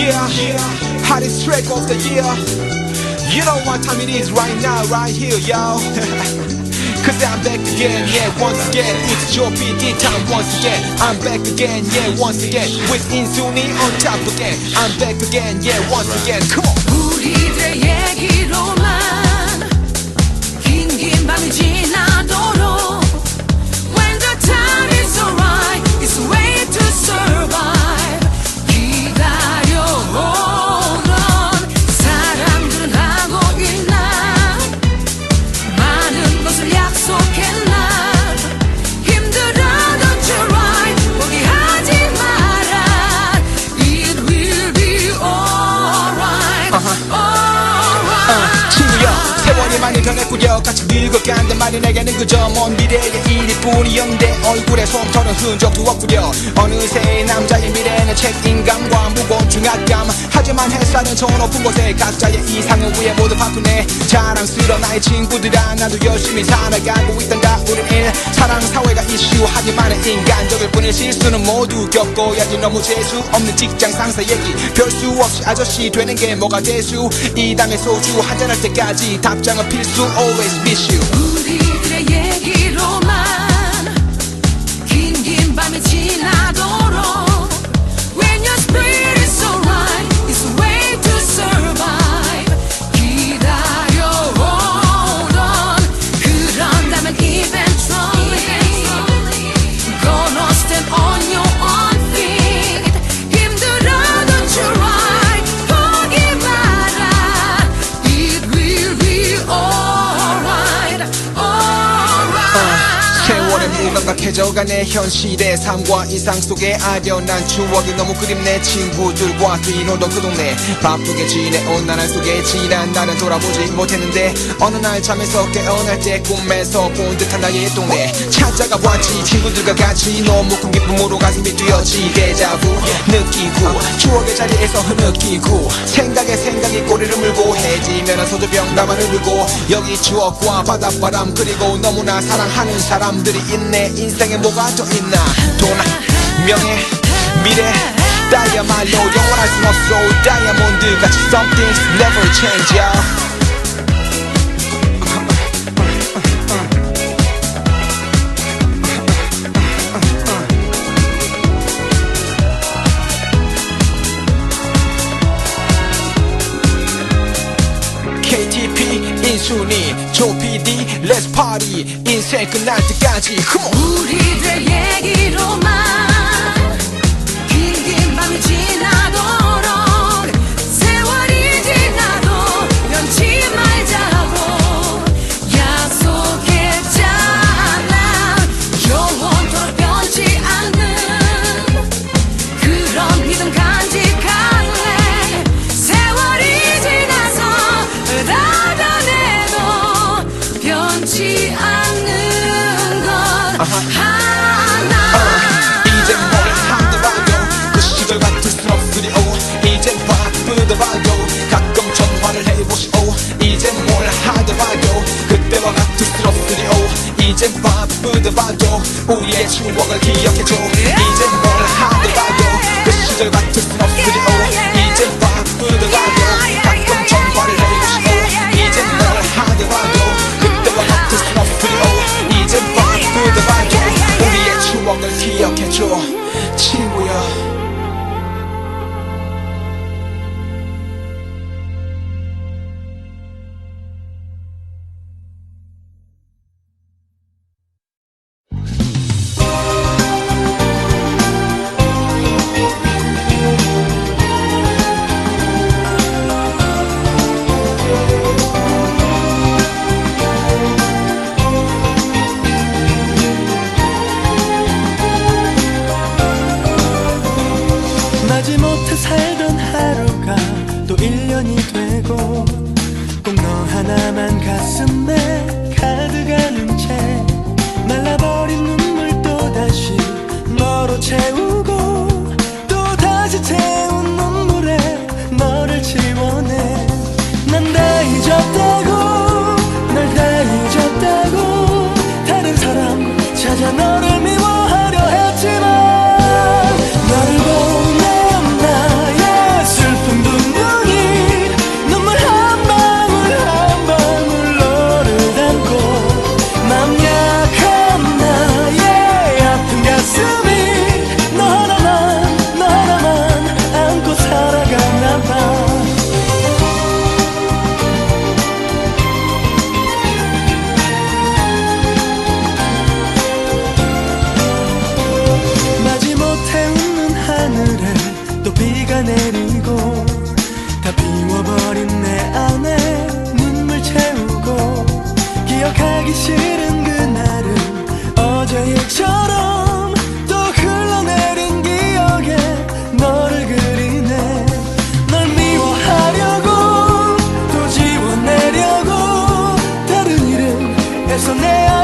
Yeah, hottest track of the year. You know what time it is right now, right here, yo. Cause I'm back again, yeah, once again. It's your PD time once again. I'm back again, yeah, once again. With Insuni on top again. I'm back again, yeah, once again. Come on. 우리들의 얘기로만 세월이 많이 변했구려. 같이 늙어간단 말이 내게는 그저 먼 미래의 일뿐이었는데 얼굴에 솜털은 흔적도 없구려. 어느새 남자의 미래는 책임감과 무거운 중압감. 하지만 햇살은 저 높은 곳에 각자의 이상을 위해 모두 바꾸네. 자랑스러운 나의 친구들아 나도 열심히 살아가고 있단다 우린 일 사랑 사회가 이슈 하지만 인간적일 뿐인 실수는 모두 겪어야지. 너무 재수 없는 직장 상사 얘기. 별 수 없이 아저씨 되는 게 뭐가 대수? 이 땅의 소주 한잔할 때까지 답장 a piece always miss you. 무감각해져가네 현실의 삶과 이상 속에 아련한 추억이 너무 그립네. 친구들과 뛰노던 그 동네 바쁘게 지내온 나날 속에 지난 날은 돌아보지 못했는데 어느 날 잠에서 깨어날 때 꿈에서 본 듯한 나의 동네 찾아가 보았지 친구들과 같이 너무 큰 기쁨으로 가슴이 뛰었지 데자부 느끼고 추억의 자리에서 흐느끼고 생각에 생각이 꼬리를 물고 해지면 소주병 나만을 물고 여기 추억과 바닷바람 그리고 너무나 사랑하는 사람들이 있네. 인생 에 뭐가 더 있나 돈 명예 미래 다이아말로 영원할 순 없어 다이아몬드 같이 something's never change yeah. 인순이 조PD Let's 인생 끝날 때까지 Come 우리들 얘기로만 변치 않는 것 하나. 이젠 뭘 하더라도 그 시절 순 없으리오. 이젠 바쁘더라도 가끔 전화를 해보시오. 이젠 뭘 하더라도 그때와 순 없으리오. 이젠 바쁘더라도 우리의 추억을 기억해줘. 이젠 추억을 기억해줘. 친구여. llenar prisoner.